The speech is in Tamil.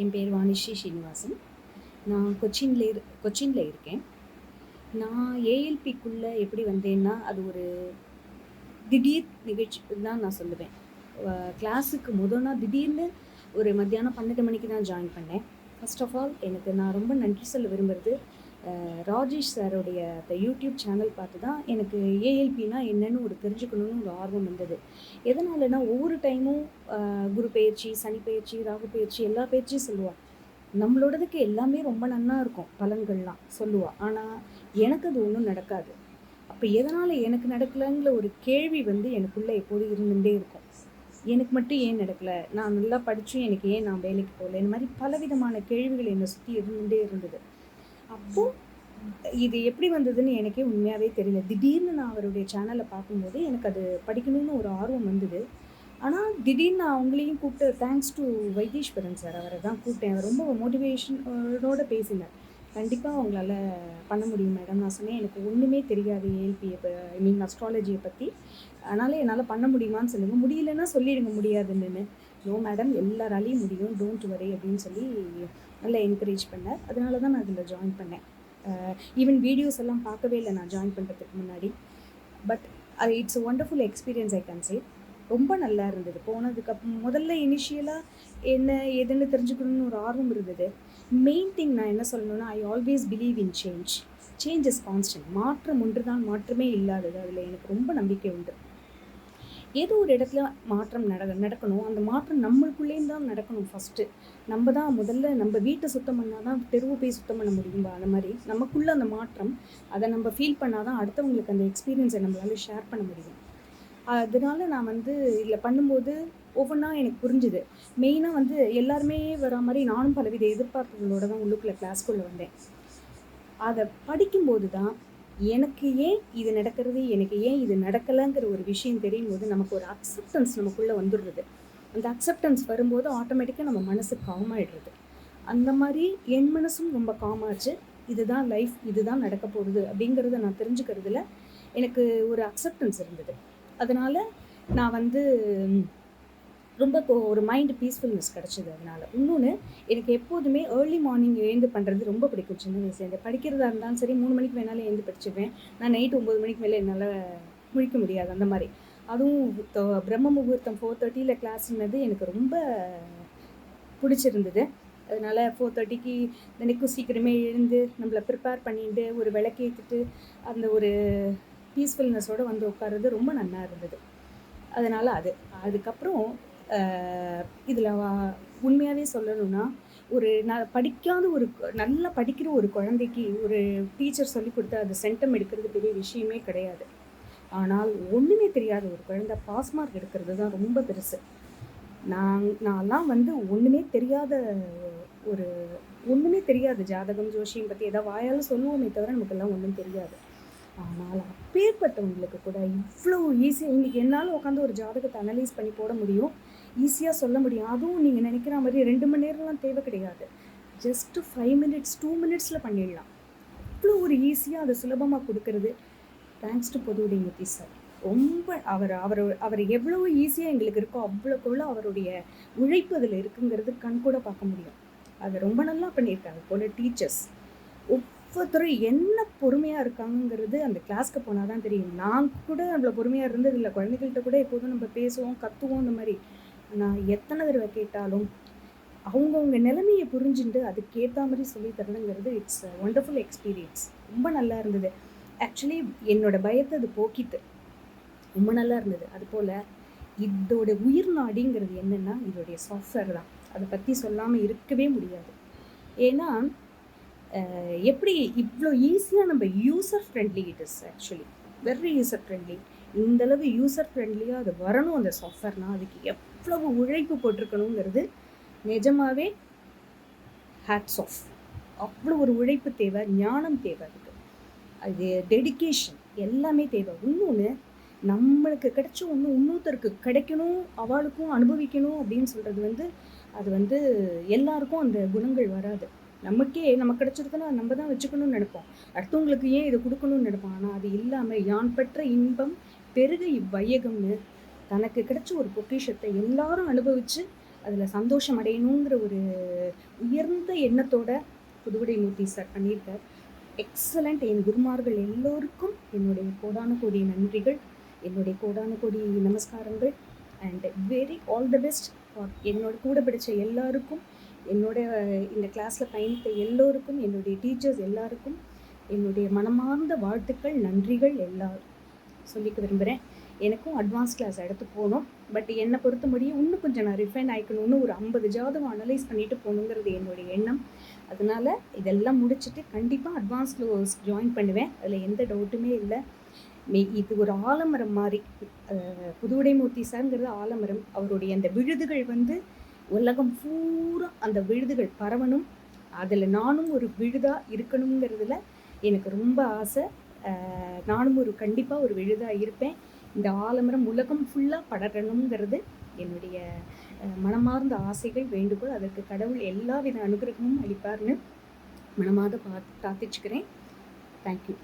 என் பேர் வாணிஸ்ரீ ஸ்ரீனிவாசன் நான் கொச்சின்ல இரு கொச்சினில் இருக்கேன். நான் ஏஎல்பிக்குள்ளே எப்படி வந்தேன்னா அது ஒரு திடீர் நிகழ்ச்சி தான் நான் சொல்லுவேன். கிளாஸுக்கு முதல் நாள் திடீர்னு ஒரு மத்தியானம் பன்னெண்டு மணிக்கு தான் ஜாயின் பண்ணேன். ஃபர்ஸ்ட் ஆஃப் ஆல் எனக்கு நான் ரொம்ப நன்றி சொல்ல விரும்புகிறது ராஜேஷ் சாரோடைய அந்த யூடியூப் சேனல் பார்த்து தான் எனக்கு ஏஎல்பினா என்னன்னு ஒரு தெரிஞ்சுக்கணும்னு ஒரு ஆர்வம் வந்தது. எதனாலனா ஒவ்வொரு டைமும் குரு பயிற்சி சனி பயிற்சி ராகு பயிற்சி எல்லா பயிற்சியும் சொல்லுவாள் நம்மளோடதுக்கு எல்லாமே ரொம்ப நன்னா இருக்கும் பலன்கள்லாம் சொல்லுவாள் ஆனால் எனக்கு அது ஒன்றும் நடக்காது. அப்போ எதனால் எனக்கு நடக்கலைங்கிற ஒரு கேள்வி வந்து எனக்குள்ளே எப்போதும் இருந்துகிட்டே இருக்கும். எனக்கு மட்டும் ஏன் நடக்கலை? நான் நல்லா படித்தும் எனக்கு ஏன் நான் வேலைக்கு போகல? இந்த மாதிரி பலவிதமான கேள்விகள் என்னை சுற்றி இருந்துகிட்டே இருந்தது. அப்போது இது எப்படி வந்ததுன்னு எனக்கே உண்மையாகவே தெரியல. திடீர்னு நான் அவருடைய சேனலை பார்க்கும்போது எனக்கு அது படிக்கணும்னு ஒரு ஆர்வம் வந்தது. ஆனால் திடீர்னு நான் அவங்களையும் கூப்பிட்டு தேங்க்ஸ் டு வைத்தீஸ்வரன் சார் அவரை தான் கூப்பிட்டேன். அவர் ரொம்ப மோட்டிவேஷனோட பேசினார். கண்டிப்பாக அவங்களால பண்ண முடியும் மேடம் நான் சொன்னேன் எனக்கு ஒன்றுமே தெரியாது ஏஎல்பியை ஐ மீன் அஸ்ட்ராலஜியை பற்றி அதனால் என்னால் பண்ண முடியுமான்னு சொல்லுங்கள் முடியலன்னா சொல்லிடுங்க முடியாதுன்னு. நோ மேடம் எல்லாராலையும் முடியும். டோன்ட் வரி அப்படின்னு சொல்லி நல்லா என்கரேஜ் பண்ணார். அதனால தான் நான் அதில் ஜாயின் பண்ணேன். ஈவன் வீடியோஸ் எல்லாம் பார்க்கவே இல்லை நான் ஜாயின் பண்ணுறதுக்கு முன்னாடி. பட் அது it's wonderful experience I can say ரொம்ப நல்லா இருந்தது. போனதுக்கு அப்புறம் முதல்ல இனிஷியலாக என்ன ஏதுன்னு தெரிஞ்சுக்கணும்னு ஒரு ஆர்வம் இருந்தது. மெயின் திங் நான் என்ன சொல்லணும்னா I always believe in change change is constant மாற்றம் ஒன்று தான் மாற்றமே இல்லாதது. அதில் எனக்கு ரொம்ப நம்பிக்கை உண்டு. ஏதோ ஒரு இடத்துல மாற்றம் நட நடக்கணும். அந்த மாற்றம் நம்மளுக்குள்ளேயும் தான் நடக்கணும் ஃபஸ்ட்டு நம்ம தான் முதல்ல நம்ம வீட்டை சுத்தம் பண்ணால் தான் தெருவு போய் சுத்தம் பண்ண முடியும்? அந்த மாதிரி. நமக்குள்ளே அந்த மாற்றம் அதை நம்ம ஃபீல் பண்ணால் தான் அடுத்தவங்களுக்கு அந்த எக்ஸ்பீரியன்ஸை நம்மளால ஷேர் பண்ண முடியும். அதனால நான் வந்து இதில் பண்ணும்போது ஒவ்வொன்றா எனக்கு புரிஞ்சுது. மெயினாக வந்து எல்லாருமே வர மாதிரி நானும் பலவித எதிர்பார்ப்புகளோட தான் உள்ளுக்குள்ளே கிளாஸ்க்குள்ளே வந்தேன். அதை படிக்கும்போது தான் எனக்கு ஏன் இது நடக்கிறது? எனக்கு ஏன் இது நடக்கலைங்கிற ஒரு விஷயம் தெரியும் போது நமக்கு ஒரு அக்செப்டன்ஸ் நமக்குள்ளே வந்துடுறது. அந்த அக்செப்டன்ஸ் வரும்போது ஆட்டோமேட்டிக்காக நம்ம மனசு காமாயிடுறது அந்த மாதிரி என் மனசும் ரொம்ப காமாச்சு இதுதான் லைஃப் இதுதான் நடக்க போகுது அப்படிங்கிறத நான் தெரிஞ்சுக்கிறதுல எனக்கு ஒரு அக்செப்டன்ஸ் இருந்தது. அதனால் நான் வந்து ரொம்ப ஒரு மைண்டு பீஸ்ஃபுல்னஸ் கிடச்சிது அதனால. இன்னொன்று எனக்கு எப்போதுமே ஏர்லி மார்னிங் எழுந்து பண்ணுறது ரொம்ப பிடிக்கும். சின்ன வயசுலேருந்து படிக்கிறதா இருந்தாலும் சரி மூணு மணிக்கு வேணாலும் எழுந்து படிச்சுப்பேன் நான் நைட் ஒம்பது மணிக்கு மேலே என்னால் முழிக்க முடியாது. அந்த மாதிரி. அதுவும் பிரம்ம முகூர்த்தம் ஃபோர் தேர்ட்டியில் கிளாஸ்னது எனக்கு ரொம்ப பிடிச்சிருந்தது. அதனால் ஃபோர் தேர்ட்டிக்கு தினைக்கும் சீக்கிரமே எழுந்து நம்மளை ப்ரிப்பேர் பண்ணிட்டு ஒரு விளக்கேற்றிட்டு அந்த ஒரு பீஸ்ஃபுல்னஸோடு வந்து உட்கார்றது ரொம்ப நல்லா இருந்தது. அதனால் அது. அதுக்கப்புறம் இதில் உண்மையாகவே சொல்லணும்னா ஒரு ந படிக்காத ஒரு நல்லா படிக்கிற ஒரு குழந்தைக்கு ஒரு டீச்சர் சொல்லி கொடுத்து அது சென்டம் எடுக்கிறது பெரிய விஷயமே கிடையாது. ஆனால் ஒன்றுமே தெரியாத ஒரு குழந்தை பாஸ் மார்க் எடுக்கிறது தான் ரொம்ப பெருசு. நான் நான்லாம் வந்து ஒன்றுமே தெரியாத ஒரு ஒன்றுமே தெரியாது ஜாதகம் ஜோஷியம் பற்றி ஏதாவது வாயால் சொல்லுவோமே தவிர நமக்கெல்லாம் ஒன்றும் தெரியாது. ஆனால் அப்பேற்பட்டவங்களுக்கு கூட இவ்வளோ ஈஸியாக இன்றைக்கி என்னால் உட்காந்து ஒரு ஜாதகத்தை அனலைஸ் பண்ணி போட முடியும். ஈஸியாக சொல்ல முடியும். அதுவும் நீங்கள் நினைக்கிற மாதிரி ரெண்டு மணி நேரம்லாம் தேவை கிடையாது. ஜஸ்ட்டு ஃபைவ் மினிட்ஸ் டூ மினிட்ஸில் பண்ணிடலாம். அவ்வளோ ஒரு ஈஸியாக அதை சுலபமாக கொடுக்கறது. Thanks to Pothuvudaimoorthy sir. ரொம்ப அவர் அவர் அவர் எவ்வளோ ஈஸியாக எங்களுக்கு இருக்கோ அவ்வளோக்குள்ள அவருடைய உழைப்பு அதில் இருக்குங்கிறது கண் கூட பார்க்க முடியும். அதை ரொம்ப நல்லா பண்ணியிருக்காங்க போல டீச்சர்ஸ் ஒவ்வொருத்தரும் என்ன பொறுமையாக இருக்காங்கங்கிறது அந்த கிளாஸ்க்கு போனால் தான் தெரியும். நான் கூட அவ்வளோ பொறுமையாக இருந்தது இல்லை குழந்தைகள்கிட்ட கூட எப்போதும் நம்ம பேசுவோம் கத்துவோம் இந்த மாதிரி. நான் எத்தனை தடவை கேட்டாலும் அவங்கவுங்க நிலைமையை புரிஞ்சுட்டு அதுக்கேற்ற மாதிரி சொல்லி தரணுங்கிறது இட்ஸ் ஒண்டர்ஃபுல் எக்ஸ்பீரியன்ஸ் ரொம்ப நல்லா இருந்தது. ஆக்சுவலி என்னோட பயத்தை அது போக்கிட்டு. ரொம்ப நல்லா இருந்தது. அதுபோல் இதோட உயிர் நாடிங்கிறது என்னென்னா இதோடைய சாஃப்ட்வேர் தான். அதை பற்றி சொல்லாமல் இருக்கவே முடியாது. ஏன்னா எப்படி இவ்வளோ ஈஸியாக நம்ம user friendly it is actually very user friendly இந்தளவு யூசர் ஃப்ரெண்ட்லியாக அது வரணும் அந்த சாஃப்ட்வேர்னால் அதுக்கு எவ்வளவு உழைப்பு போட்டிருக்கணுங்கிறது நிஜமாகவே ஹேட்ஸ் ஆஃப் அவ்வளோ ஒரு உழைப்பு தேவை ஞானம் தேவை அதுக்கு. அது டெடிகேஷன் எல்லாமே தேவை. இன்னொன்று நம்மளுக்கு கிடைச்ச ஒன்று இன்னொருத்தருக்கு கிடைக்கணும் அவளுக்கும் அனுபவிக்கணும் அப்படின்னு சொல்கிறது வந்து அது வந்து எல்லாருக்கும் அந்த குணங்கள் வராது. நமக்கே நமக்கு கிடைச்சிருக்குன்னா நம்ம தான் வச்சுக்கணும்னு நினைப்போம். அடுத்தவங்களுக்கு ஏன் இதை கொடுக்கணும்னு நினைப்போம்? ஆனால் அது இல்லாமல் யான் பெற்ற இன்பம் பெருக இவ்வையகம்னு தனக்கு கிடைச்ச ஒரு பொக்கிஷத்தை எல்லாரும் அனுபவித்து அதில் சந்தோஷம் அடையணுங்கிற ஒரு எண்ணத்தோட புதுவடை மூர்த்தி சார் பண்ணியிருக்கார். எக்ஸலண்ட் என் குருமார்கள் எல்லோருக்கும் என்னுடைய கோடான கோடி நன்றிகள் என்னுடைய கோடான கோடி நமஸ்காரங்கள் and very all the best என்னோட கூட படித்த எல்லாருக்கும் என்னோட இந்த கிளாஸில் பயணித்த எல்லோருக்கும் என்னுடைய டீச்சர்ஸ் எல்லாருக்கும் என்னுடைய மனமார்ந்த வாழ்த்துக்கள் நன்றிகள் எல்லாரும். சொல்லிக்க விரும்புகிறேன் எனக்கும் அட்வான்ஸ் கிளாஸ் எடுத்து போகணும். பட் என்னை பொறுத்த முடியும் இன்னும் கொஞ்சம் நான் ரிஃபைன் ஆகிக்கணும்னு ஒரு ஐம்பது ஜாதகம் அனலைஸ் பண்ணிட்டு போகணுங்கிறது என்னுடைய எண்ணம். அதனால் இதெல்லாம் முடிச்சுட்டு கண்டிப்பாக அட்வான்ஸ் கிளாஸ் ஜாயின் பண்ணுவேன். அதில் எந்த டவுட்டுமே இல்லை. மே இது ஒரு ஆலமரம் மாதிரி புதுவுடைமூர்த்தி சார்ங்கிறது ஆலமரம். அவருடைய அந்த விழுதுகள் வந்து உலகம் பூரா அந்த விழுதுகள் பரவணும். அதில் நானும் ஒரு விழுதாக இருக்கணுங்கிறதுல எனக்கு ரொம்ப ஆசை. நானும் ஒரு கண்டிப்பாக ஒரு விழுதாக இருப்பேன். இந்த ஆலமரம் உலகம் ஃபுல்லாக படரணுங்கிறது என்னுடைய மனமார்ந்த ஆசைகள். வேண்டுகோள். அதற்கு கடவுள் எல்லா வித அனுகிரகமும் அளிப்பார்னு மனமாத பார்த்து பிரார்த்திச்சுக்கிறேன். தேங்க்யூ